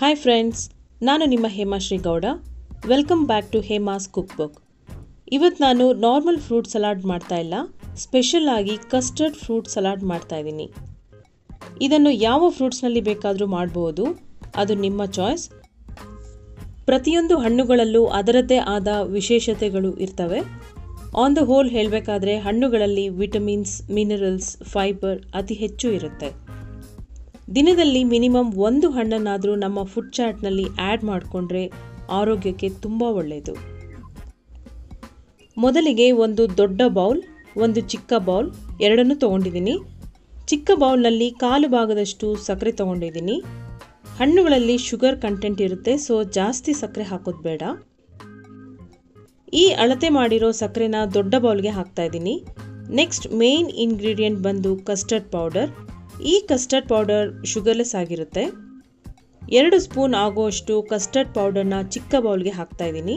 Hi friends ನಾನು ನಿಮ್ಮ Hemashree Gowda welcome back to Hema's cook book ಇವತ್ತು ನಾನು ನಾರ್ಮಲ್ ಫ್ರೂಟ್ ಸಲಾಡ್ ಮಾಡ್ತಾ ಇಲ್ಲ. ಸ್ಪೆಷಲ್ ಆಗಿ ಕಸ್ಟರ್ಡ್ ಫ್ರೂಟ್ ಸಲಾಡ್ ಮಾಡ್ತಾ ಇದ್ದೀನಿ. ಇದನ್ನು ಯಾವ ಫ್ರೂಟ್ಸ್ನಲ್ಲಿ ಬೇಕಾದರೂ ಮಾಡಬಹುದು ಅದು ನಿಮ್ಮ ಚಾಯ್ಸ್ ಪ್ರತಿಯೊಂದು ಹಣ್ಣುಗಳಲ್ಲೂ ಅದರದ್ದೇ ಆದ ವಿಶೇಷತೆಗಳು ಇರ್ತವೆ. ಆನ್ ದ ಹೋಲ್ ಹೇಳಬೇಕಾದ್ರೆ ಹಣ್ಣುಗಳಲ್ಲಿ ವಿಟಮಿನ್ಸ್ ಮಿನರಲ್ಸ್ ಫೈಬರ್ ಅತಿ ಹೆಚ್ಚು ಇರುತ್ತೆ. ದಿನದಲ್ಲಿ ಮಿನಿಮಮ್ ಒಂದು ಹಣ್ಣನ್ನಾದರೂ ನಮ್ಮ ಫುಡ್ ಚಾರ್ಟ್ನಲ್ಲಿ ಆ್ಯಡ್ ಮಾಡಿಕೊಂಡ್ರೆ ಆರೋಗ್ಯಕ್ಕೆ ತುಂಬ ಒಳ್ಳೆಯದು ಮೊದಲಿಗೆ ಒಂದು ದೊಡ್ಡ ಬೌಲ್ ಒಂದು ಚಿಕ್ಕ ಬೌಲ್ ಎರಡನ್ನು ತೊಗೊಂಡಿದ್ದೀನಿ. ಚಿಕ್ಕ ಬೌಲ್ನಲ್ಲಿ ಕಾಲು ಭಾಗದಷ್ಟು ಸಕ್ಕರೆ ತೊಗೊಂಡಿದ್ದೀನಿ. ಹಣ್ಣುಗಳಲ್ಲಿ ಶುಗರ್ ಕಂಟೆಂಟ್ ಇರುತ್ತೆ ಸೊ ಜಾಸ್ತಿ ಸಕ್ಕರೆ ಹಾಕೋದು ಬೇಡ. ಈ ಅಳತೆ ಮಾಡಿರೋ ಸಕ್ಕರೆನ ದೊಡ್ಡ ಬೌಲ್ಗೆ ಹಾಕ್ತಾ ಇದ್ದೀನಿ. ನೆಕ್ಸ್ಟ್ ಮೇನ್ ಇಂಗ್ರೀಡಿಯೆಂಟ್ ಬಂದು ಕಸ್ಟರ್ಡ್ ಪೌಡರ್ ಈ ಕಸ್ಟರ್ಡ್ ಪೌಡರ್ ಶುಗರ್ಲೆಸ್ ಆಗಿರುತ್ತೆ. ಎರಡು ಸ್ಪೂನ್ ಆಗುವಷ್ಟು ಕಸ್ಟರ್ಡ್ ಪೌಡರ್ನ ಚಿಕ್ಕ ಬೌಲ್ಗೆ ಹಾಕ್ತಾ ಇದ್ದೀನಿ.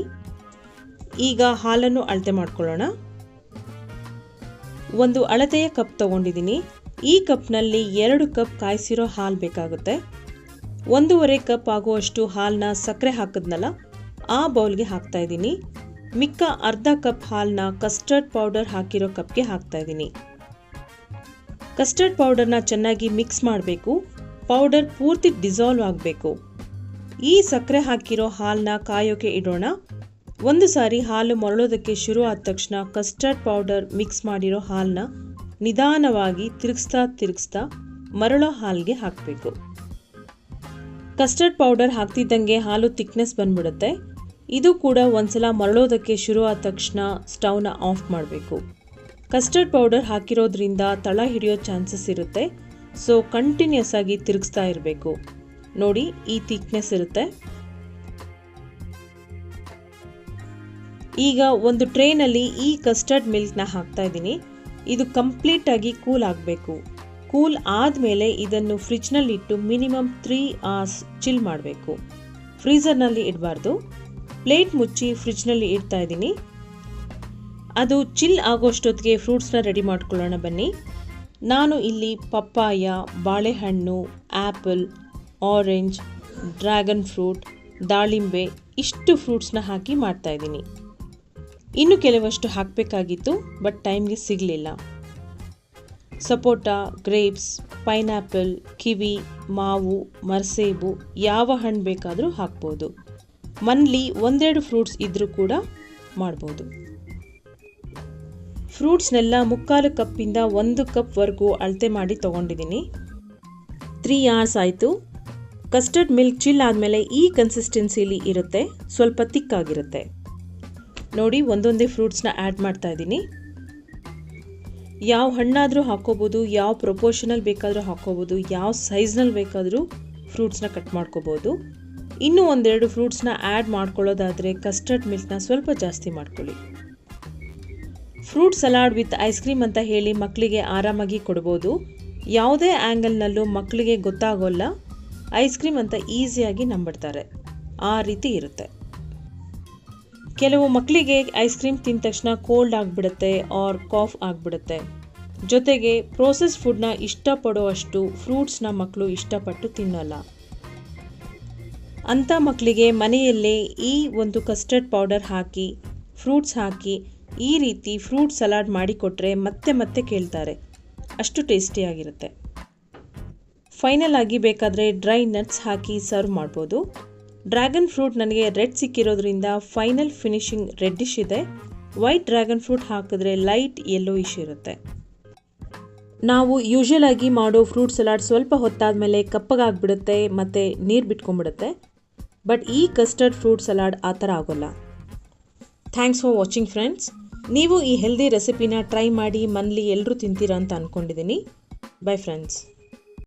ಈಗ ಹಾಲನ್ನು ಅಳತೆ ಮಾಡ್ಕೊಳ್ಳೋಣ. ಒಂದು ಅಳತೆಯ ಕಪ್ ತಗೊಂಡಿದ್ದೀನಿ. ಈ ಕಪ್ನಲ್ಲಿ ಎರಡು ಕಪ್ ಕಾಯಿಸಿರೋ ಹಾಲು ಬೇಕಾಗುತ್ತೆ. ಒಂದೂವರೆ ಕಪ್ ಆಗುವಷ್ಟು ಹಾಲನ್ನ ಸಕ್ಕರೆ ಹಾಕಿದ್ನಲ್ಲ, ಆ ಬೌಲ್ಗೆ ಹಾಕ್ತಾ ಇದ್ದೀನಿ. ಮಿಕ್ಕ ಅರ್ಧ ಕಪ್ ಹಾಲನ್ನ ಕಸ್ಟರ್ಡ್ ಪೌಡರ್ ಹಾಕಿರೋ ಕಪ್ಗೆ ಹಾಕ್ತಾ ಇದ್ದೀನಿ. ಕಸ್ಟರ್ಡ್ ಪೌಡರ್ನ ಚೆನ್ನಾಗಿ ಮಿಕ್ಸ್ ಮಾಡಬೇಕು. ಪೌಡರ್ ಪೂರ್ತಿ ಡಿಸಾಲ್ವ್ ಆಗಬೇಕು. ಈ ಸಕ್ಕರೆ ಹಾಕಿರೋ ಹಾಲನ್ನ ಕಾಯೋಕೆ ಇಡೋಣ. ಒಂದು ಸಾರಿ ಹಾಲು ಮರಳೋದಕ್ಕೆ ಶುರು ಆದ ತಕ್ಷಣ ಕಸ್ಟರ್ಡ್ ಪೌಡರ್ ಮಿಕ್ಸ್ ಮಾಡಿರೋ ಹಾಲನ್ನ ನಿಧಾನವಾಗಿ ತಿರುಗಿಸ್ತಾ ತಿರುಗಿಸ್ತಾ ಮರಳೋ ಹಾಲಿಗೆ ಹಾಕಬೇಕು. ಕಸ್ಟರ್ಡ್ ಪೌಡರ್ ಹಾಕ್ತಿದ್ದಂಗೆ ಹಾಲು ತಿಕ್ನೆಸ್ ಬಂದ್ಬಿಡುತ್ತೆ. ಇದು ಕೂಡ ಒಂದ್ಸಲ ಮರಳೋದಕ್ಕೆ ಶುರು ಆದ ತಕ್ಷಣ ಸ್ಟೌನ ಆಫ್ ಮಾಡಬೇಕು. ಕಸ್ಟರ್ಡ್ ಪೌಡರ್ ಹಾಕಿರೋದ್ರಿಂದ ತಳ ಹಿಡಿಯೋ ಚಾನ್ಸಸ್ ಇರುತ್ತೆ. ಸೊ ಕಂಟಿನ್ಯೂಸ್ ಆಗಿ ತಿರುಗಿಸ್ತಾ ಇರಬೇಕು. ನೋಡಿ, ಈ ಥಿಕ್ನೆಸ್ ಇರುತ್ತೆ. ಈಗ ಒಂದು ಟ್ರೇನಲ್ಲಿ ಈ ಕಸ್ಟರ್ಡ್ ಮಿಲ್ಕ್ನ ಹಾಕ್ತಾ ಇದ್ದೀನಿ. ಇದು ಕಂಪ್ಲೀಟಾಗಿ ಕೂಲ್ ಆಗಬೇಕು. ಕೂಲ್ ಆದಮೇಲೆ ಇದನ್ನು ಫ್ರಿಜ್ನಲ್ಲಿ ಇಟ್ಟು ಮಿನಿಮಮ್ ತ್ರೀ ಅವರ್ಸ್ ಚಿಲ್ ಮಾಡಬೇಕು. ಫ್ರೀಝರ್ನಲ್ಲಿ ಇಡಬಾರ್ದು. ಪ್ಲೇಟ್ ಮುಚ್ಚಿ ಫ್ರಿಜ್ನಲ್ಲಿ ಇಡ್ತಾ ಇದ್ದೀನಿ. ಅದು ಚಿಲ್ ಆಗೋಷ್ಟೊತ್ತಿಗೆ ಫ್ರೂಟ್ಸ್ನ ರೆಡಿ ಮಾಡ್ಕೊಳ್ಳೋಣ ಬನ್ನಿ. ನಾನು ಇಲ್ಲಿ ಪಪ್ಪಾಯ, ಬಾಳೆಹಣ್ಣು ಆ್ಯಪಲ್ ಆರೆಂಜ್, ಡ್ರ್ಯಾಗನ್ ಫ್ರೂಟ್, ದಾಳಿಂಬೆ ಇಷ್ಟು ಫ್ರೂಟ್ಸ್ನ ಹಾಕಿ ಮಾಡ್ತಾಯಿದ್ದೀನಿ ಇನ್ನು ಕೆಲವಷ್ಟು ಹಾಕಬೇಕಾಗಿತ್ತು, ಬಟ್ ಟೈಮ್ಗೆ ಸಿಗಲಿಲ್ಲ. ಸಪೋಟ, ಗ್ರೇಪ್ಸ್, ಪೈನಾಪಲ್, ಕಿವಿ, ಮಾವು, ಮರಸೇಬು ಯಾವ ಹಣ್ಣು ಬೇಕಾದರೂ ಹಾಕ್ಬೋದು. ಮನ್ಲಿ ಒಂದೆರಡು ಫ್ರೂಟ್ಸ್ ಇದ್ದರೂ ಕೂಡ ಮಾಡ್ಬೋದು. ಫ್ರೂಟ್ಸ್ನೆಲ್ಲ ಮುಕ್ಕಾಲು ಕಪ್ಪಿಂದ ಒಂದು ಕಪ್ವರೆಗೂ ಅಳತೆ ಮಾಡಿ ತೊಗೊಂಡಿದ್ದೀನಿ. ತ್ರೀ ಅವರ್ಸ್ ಆಯಿತು. ಕಸ್ಟರ್ಡ್ ಮಿಲ್ಕ್ ಚಿಲ್ ಆದಮೇಲೆ ಈ ಕನ್ಸಿಸ್ಟೆನ್ಸಿಲಿ ಇರುತ್ತೆ, ಸ್ವಲ್ಪ ತಿಕ್ಕಾಗಿರುತ್ತೆ. ನೋಡಿ, ಒಂದೊಂದೇ ಫ್ರೂಟ್ಸ್ನ ಆ್ಯಡ್ ಮಾಡ್ತಾ ಇದ್ದೀನಿ. ಯಾವ ಹಣ್ಣಾದರೂ ಹಾಕೋಬೋದು ಯಾವ ಪ್ರೊಪೋರ್ಷನಲ್ಲಿ ಬೇಕಾದರೂ ಹಾಕೋಬೋದು ಯಾವ ಸೈಜ್ನಲ್ಲಿ ಬೇಕಾದರೂ ಫ್ರೂಟ್ಸ್ನ ಕಟ್ ಮಾಡ್ಕೋಬೋದು. ಇನ್ನೂ ಒಂದೆರಡು ಫ್ರೂಟ್ಸ್ನ ಆ್ಯಡ್ ಮಾಡ್ಕೊಳ್ಳೋದಾದರೆ ಕಸ್ಟರ್ಡ್ ಮಿಲ್ಕ್ನ ಸ್ವಲ್ಪ ಜಾಸ್ತಿ ಮಾಡ್ಕೊಳ್ಳಿ. Fruit salad with ice cream ಅಂತ ಹೇಳಿ ಮಕ್ಕಳಿಗೆ ಆರಾಮಾಗಿ ಕೊಡ್ಬೋದು. ಯಾವುದೇ ಆ್ಯಂಗಲ್ನಲ್ಲೂ ಮಕ್ಕಳಿಗೆ ಗೊತ್ತಾಗೋಲ್ಲ. ಐಸ್ ಕ್ರೀಮ್ ಅಂತ ಈಸಿಯಾಗಿ ನಂಬಿಡ್ತಾರೆ ಆ ರೀತಿ ಇರುತ್ತೆ. ಕೆಲವು ಮಕ್ಕಳಿಗೆ ಐಸ್ ಕ್ರೀಮ್ ತಿಂದ ತಕ್ಷಣ ಕೋಲ್ಡ್ ಆಗಿಬಿಡುತ್ತೆ ಆರ್ ಕಾಫ್ ಆಗಿಬಿಡುತ್ತೆ. ಜೊತೆಗೆ ಪ್ರೋಸೆಸ್ ಫುಡ್ನ ಇಷ್ಟಪಡುವಷ್ಟು ಫ್ರೂಟ್ಸ್ನ ಮಕ್ಕಳು ಇಷ್ಟಪಟ್ಟು ತಿನ್ನೋಲ್ಲ. ಅಂಥ ಮಕ್ಕಳಿಗೆ ಮನೆಯಲ್ಲೇ ಈ ಒಂದು ಕಸ್ಟರ್ಡ್ ಪೌಡರ್ ಹಾಕಿ ಫ್ರೂಟ್ಸ್ ಹಾಕಿ ಈ ರೀತಿ ಫ್ರೂಟ್ ಸಲಾಡ್ ಮಾಡಿಕೊಟ್ರೆ ಮತ್ತೆ ಮತ್ತೆ ಕೇಳ್ತಾರೆ. ಅಷ್ಟು ಟೇಸ್ಟಿಯಾಗಿರುತ್ತೆ ಫೈನಲ್ ಆಗಿ ಬೇಕಾದರೆ ಡ್ರೈ ನಟ್ಸ್ ಹಾಕಿ ಸರ್ವ್ ಮಾಡ್ಬೋದು. ಡ್ರ್ಯಾಗನ್ ಫ್ರೂಟ್ ನನಗೆ ರೆಡ್ ಸಿಕ್ಕಿರೋದ್ರಿಂದ ಫೈನಲ್ ಫಿನಿಶಿಂಗ್ ರೆಡ್ಡಿಶ್ ಇದೆ. ವೈಟ್ ಡ್ರ್ಯಾಗನ್ ಫ್ರೂಟ್ ಹಾಕಿದ್ರೆ ಲೈಟ್ ಯೆಲ್ಲೋಯಿಶ್ ಇರುತ್ತೆ. ನಾವು ಯೂಶಲ್ ಆಗಿ ಮಾಡೋ ಫ್ರೂಟ್ ಸಲಾಡ್ ಸ್ವಲ್ಪ ಹೊತ್ತಾದ ಮೇಲೆ ಕಪ್ಪಗಾಗ್ಬಿಡುತ್ತೆ ಮತ್ತು ನೀರು ಬಿಟ್ಕೊಂಡ್ಬಿಡುತ್ತೆ. ಬಟ್ ಈ ಕಸ್ಟರ್ಡ್ ಫ್ರೂಟ್ ಸಲಾಡ್ ಆ ಥರ ಆಗೋಲ್ಲ. Thanks for watching friends. ನೀವು ಈ ಹೆಲ್ದಿ ರೆಸಿಪಿನ ಟ್ರೈ ಮಾಡಿ ಮನ್ಲಿ ಎಲ್ಲರೂ ತಿಂತೀರಾ ಅಂತ ಅಂದ್ಕೊಂಡಿದ್ದೀನಿ ಬೈ ಫ್ರೆಂಡ್ಸ್